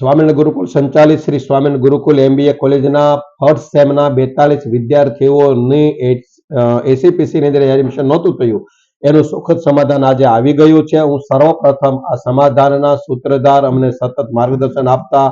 સ્વામિનારાયણ ગુરુકુલ સંચાલિત શ્રી સ્વામિનારાયણ ગુરુકુલ એમબીએ કોલેજના ફર્સ્ટ સેમના બેતાલીસ વિદ્યાર્થીઓની એસીપીસીની અંદર એડમિશન નહોતું થયું. એનું સુખદ સમાધાન આજે આવી ગયું છે. હું સર્વપ્રથમ આ સમાધાનના સૂત્રધાર અમને સતત માર્ગદર્શન આપતા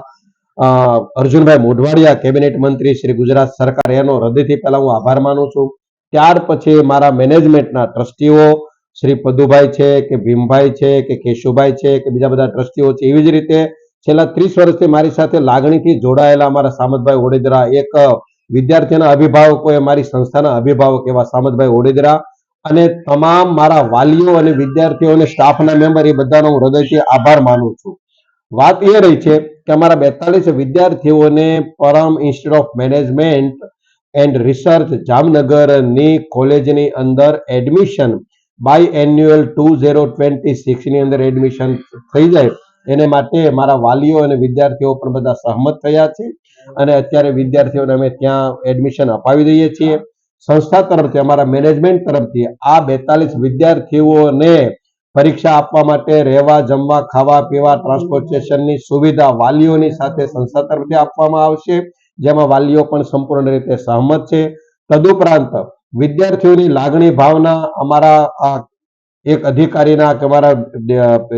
અર્જુનભાઈ મોઢવાડિયા, કેબિનેટ મંત્રી શ્રી ગુજરાત સરકાર, એનો હૃદયથી પહેલા હું આભાર માનું છું. ત્યાર પછી મારા મેનેજમેન્ટના ટ્રસ્ટીઓ, શ્રી પદુભાઈ છે કે ભીમભાઈ છે કે કેશુભાઈ છે કે બીજા બધા ટ્રસ્ટીઓ છે, એવી જ રીતે છેલ્લા ત્રીસ વર્ષથી મારી સાથે લાગણીથી જોડાયેલા અમારા સામતભાઈ ઓડેદરા, એક વિદ્યાર્થીના અભિભાવકોએ મારી સંસ્થાના અભિભાવક એવા સામતભાઈ ઓડેદરા અને તમામ મારા વાલીઓ અને વિદ્યાર્થીઓ અને સ્ટાફના મેમ્બર, એ બધાનો હું હૃદયથી આભાર માનું છું. વાત એ રહી છે કે અમારા બેતાલીસ વિદ્યાર્થીઓને Param institute of management and research જામનગરની કોલેજની અંદર admission by annual two zero twenty સિક્સની અંદર એડમિશન થઈ જાય. એને માટે મારા વાલીઓ અને વિદ્યાર્થીઓ પણ બધા સહમત થયા છે. અને અત્યારે વિદ્યાર્થીઓને અમે ત્યાં એડમિશન અપાવી દઈએ છીએ. સંસ્થા તરફથી, અમારા મેનેજમેન્ટ તરફથી આ બેતાલીસ વિદ્યાર્થીઓને પરીક્ષા આપવા માટે રહેવા, જમવા, ખાવા, પીવા ટ્રાન્સપોર્ટેશનની સુવિધા વાલીઓની સાથે સંસ્થા તરફથી આપવામાં આવશે, જેમાં વાલીઓ પણ સંપૂર્ણ રીતે સહમત છે. તદુપરાંત વિદ્યાર્થીઓની લાગણી ભાવના અમારા એક અધિકારીના કે મારા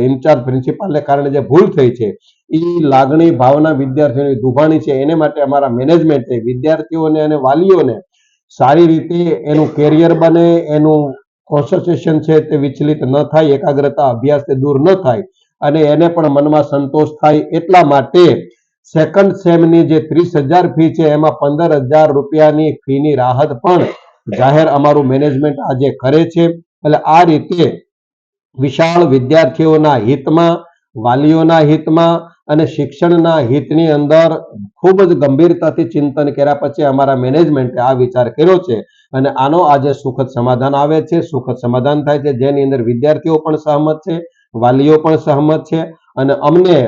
ઇન્ચાર્જ પ્રિન્સિપાલને કારણે જે ભૂલ થઈ છે એ લાગણી ભાવના વિદ્યાર્થીઓની દુભાણી છે. એને માટે અમારા મેનેજમેન્ટે વિદ્યાર્થીઓને અને વાલીઓને સારી રીતે એનું કેરિયર બને, એનું કોન્સન્ટ્રેશન છે તે વિચલિત ન થાય, એકાગ્રતા અભ્યાસથી દૂર ન થાય અને એને પણ મનમાં સંતોષ થાય એટલા માટે સેકન્ડ સેમની જે ત્રીસ હજાર ફી છે, એમાં પંદર હજાર રૂપિયાની ફીની રાહત પણ જાહેર અમારું મેનેજમેન્ટ આજે કરે છે. એટલે આ રીતે વિશાળ વિદ્યાર્થીઓના હિતમાં, વાલીઓના હિતમાં અને શિક્ષણના હિતની અંદર ખૂબ જ ગંભીરતાથી ચિંતન કર્યા પછી અમારા મેનેજમેન્ટે આ વિચાર કર્યો છે. અને આનો આજે સુખદ સમાધાન આવે છે. સુખદ સમાધાન થાય છે. જેની અંદર વિદ્યાર્થીઓ પણ સહમત છે, વાલીઓ પણ સહમત છે. અને અમને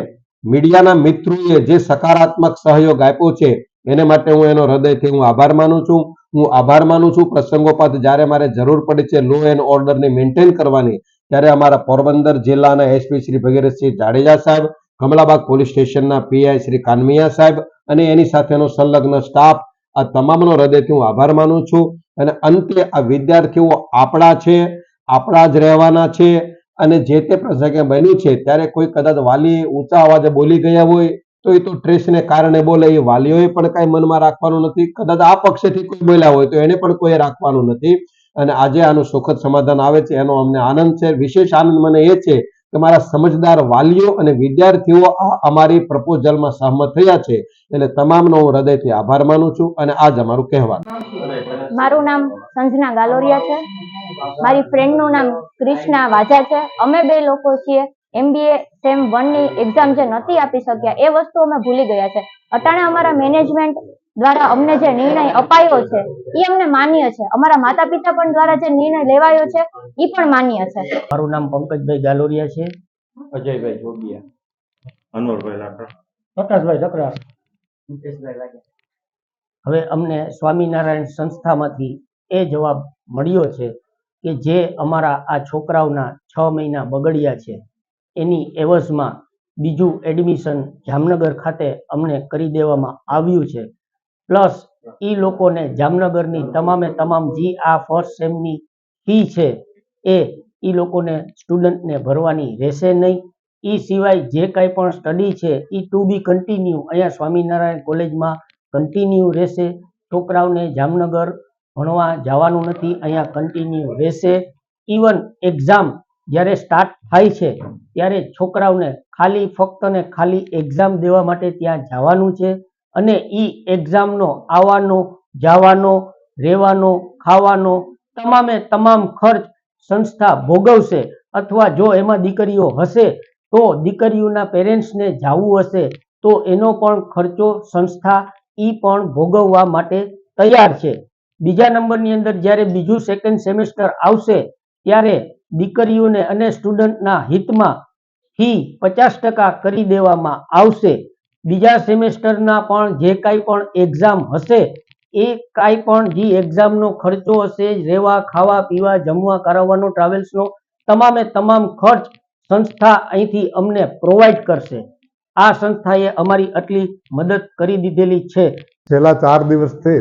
મીડિયાના મિત્રોએ જે સકારાત્મક સહયોગ આપ્યો છે, એને માટે હું એનો હૃદયથી હું આભાર માનું છું. હું આભાર માનું છું. પ્રસંગોપાત જ્યારે મારે જરૂર પડે છે લો એન્ડ ઓર્ડરની મેન્ટેન કરવાની, ત્યારે અમારા પોરબંદર જિલ્લાના એસપી શ્રી ભગીરથસિંહ જાડેજા સાહેબ, કમલાબાગ પોલીસ સ્ટેશનના પીઆઈ શ્રી કાનમિયા સાહેબ અને એની સાથેનો સંલગ્ન સ્ટાફ આ તમામનો હૃદયથી હું આભાર માનું છું. અને અંતે આ વિદ્યાર્થીઓ આપણા છે, આપણા જ રહેવાના છે અને જે તે પ્રસંગે બન્યું છે, ત્યારે કોઈ કદાચ વાલી ઊંચા અવાજે બોલી ગયા હોય તો એ તો ટ્રેસને કારણે બોલે, એ વાલીઓએ પણ કાંઈ મનમાં રાખવાનું નથી. કદાચ આ પક્ષેથી કોઈ બોલ્યા હોય તો એને પણ કોઈ રાખવાનું નથી. અને આજે આનું સુખદ સમાધાન આવે છે, એનો અમને આનંદ છે. વિશેષ આનંદ મને એ છે કે મારા સમજદાર વાલીઓ અને વિદ્યાર્થીઓ અમારી પ્રપોઝલમાં સહમત થયા છે. એટલે તમામનો હું હૃદયથી આભાર માનું છું અને આજ અમારું કહેવાનું. મારું નામ સંજના ગાલોરિયા છે. મારી ફ્રેન્ડનું નામ ક્રિષ્ના વાજા છે. અમે બે લોકો છીએ એમબીએ સેમ વનની એક્ઝામ જે નથી આપી શક્યા એ વસ્તુ અમે ભૂલી ગયા છે. અટાણે અમારા મેનેજમેન્ટ દ્વારા અમને જે નિર્ણય અપાયો છે એ અમને માન્ય છે. અમારા માતા પિતા પણ દ્વારા જે નિર્ણય લેવાયો છે એ પણ માન્ય છે. મારું નામ પંકજભાઈ ગાલોરિયા છે. અજયભાઈ જોગિયા. અનવરભાઈ લાકડા. પ્રકાશભાઈ ચક્રા હવે અમને સ્વામિનારાયણ સંસ્થામાંથી એ જવાબ મળ્યો છે કે જે અમારા આ છોકરાઓના છ મહિના બગડ્યા છે. એની એવજમાં બીજું એડમિશન જામનગર ખાતે અમને કરી દેવામાં આવ્યું છે. પ્લસ એ લોકોને જામનગરની તમામે તમામ જે આ ફર્સ્ટ સેમની ફી છે એ એ લોકોને સ્ટુડન્ટને ભરવાની રહેશે નહીં. એ સિવાય જે કાંઈ પણ સ્ટડી છે એ ટુ બી કન્ટિન્યુ અહીંયા સ્વામિનારાયણ કોલેજમાં કન્ટિન્યુ રહેશે. છોકરાઓને જામનગર ભણવા જવાનું નથી, અહીંયા કન્ટિન્યુ રહેશે. ઇવન એક્ઝામ જ્યારે સ્ટાર્ટ થાય છે, ત્યારે છોકરાઓને ખાલી ફક્ત ને ખાલી એક્ઝામ દેવા માટે ત્યાં જવાનું છે અને એ એક્ઝામનો આવવાનો, જવાનો, રહેવાનો, ખાવાનો તમામે તમામ ખર્ચ સંસ્થા ભોગવશે અથવા જો એમાં દીકરીઓ હશે તો દીકરીઓના પેરેન્ટ્સને જવું હશે તો એનો પણ ખર્ચો સંસ્થા એ પણ ભોગવવા માટે તૈયાર છે. બીજા નંબરની અંદર જ્યારે બીજું સેકન્ડ સેમેસ્ટર આવશે, ત્યારે દીકરીઓને અને સ્ટુડન્ટના હિતમાં ફી પચાસ ટકા કરી દેવામાં આવશે. બીજા સેમેસ્ટરના પણ જે કાંઈ પણ એક્ઝામ હશે, એ કાંઈ પણ જે એક્ઝામનો ખર્ચો હશે, રહેવા, ખાવા, પીવા, જમવા, કરાવવાનો ટ્રાવેલ્સનો તમામે તમામ ખર્ચ સંસ્થા અહીંથી અમને પ્રોવાઈડ કરશે. આ સંસ્થાએ અમારી આટલી મદદ કરી દીધેલી છે. છેલ્લા ચાર દિવસથી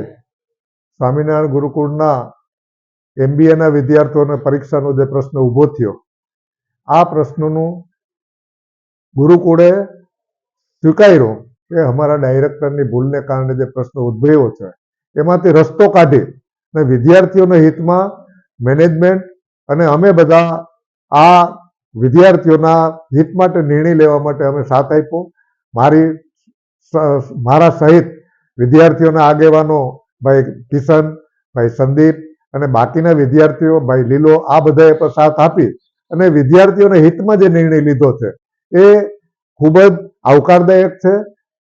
સ્વામિનારાયણ ગુરુકુળના એમબીએના વિદ્યાર્થીઓને પરીક્ષાનો જે પ્રશ્ન ઊભો થયો, આ પ્રશ્નનું ગુરુકુળે સ્વીકાર્યો કે અમારા ડાયરેક્ટરની ભૂલને કારણે જે પ્રશ્ન ઉદ્ભવ્યો છે, એમાંથી રસ્તો કાઢી અને વિદ્યાર્થીઓના હિતમાં મેનેજમેન્ટ અને અમે બધા આ વિદ્યાર્થીઓના હિત માટે નિર્ણય લેવા માટે અમે સાથ આપ્યો. મારી મારા સહિત વિદ્યાર્થીઓના આગેવાનો ભાઈ કિશન, ભાઈ સંદીપ અને બાકીના વિદ્યાર્થીઓ ભાઈ લીલો આ બધાએ પણ સાથ આપી અને વિદ્યાર્થીઓના હિતમાં જે નિર્ણય લીધો છે, એ ખૂબ જ આવકારદાયક છે.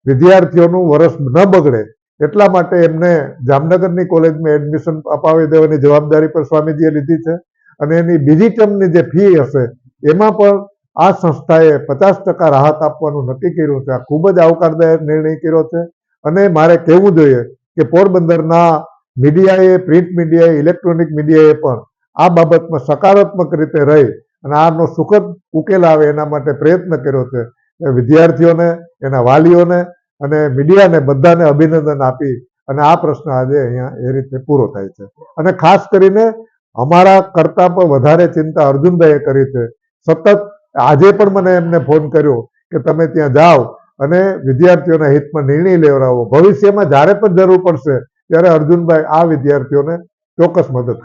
વિદ્યાર્થીઓનું વરસ ન બગડે એટલા માટે એમને જામનગરની કોલેજમાં એડમિશન અપાવી દેવાની જવાબદારી પણ સ્વામીજીએ લીધી છે અને એની બીજી ટર્મની જે ફી હશે, એમાં પણ આ સંસ્થાએ પચાસ ટકા રાહત આપવાનું નક્કી કર્યું છે. આ ખૂબ જ આવકારદાયક નિર્ણય કર્યો છે અને મારે કહેવું જોઈએ કે પોરબંદરના મીડિયાએ, પ્રિન્ટ મીડિયાએ, ઇલેક્ટ્રોનિક મીડિયાએ પણ આ બાબતમાં સકારાત્મક રીતે રહી અને આનો સુખદ ઉકેલ આવે એના માટે પ્રયત્ન કર્યો છે. વિદ્યાર્થીઓને, એના વાલીઓને અને મીડિયાને બધાને અભિનંદન આપી અને આ પ્રશ્ન આજે અહીંયા એ રીતે પૂરો થાય છે. અને ખાસ કરીને અમારા કરતાં પણ વધારે ચિંતા અર્જુનભાઈએ કરી છે. સતત આજે પણ મને એમને ફોન કર્યો કે તમે ત્યાં જાઓ અને વિદ્યાર્થીઓના હિતમાં નિર્ણય લેવડાવો. ભવિષ્યમાં જ્યારે પણ જરૂર પડશે ત્યારે અર્જુનભાઈ આ વિદ્યાર્થીઓને ચોક્કસ મદદ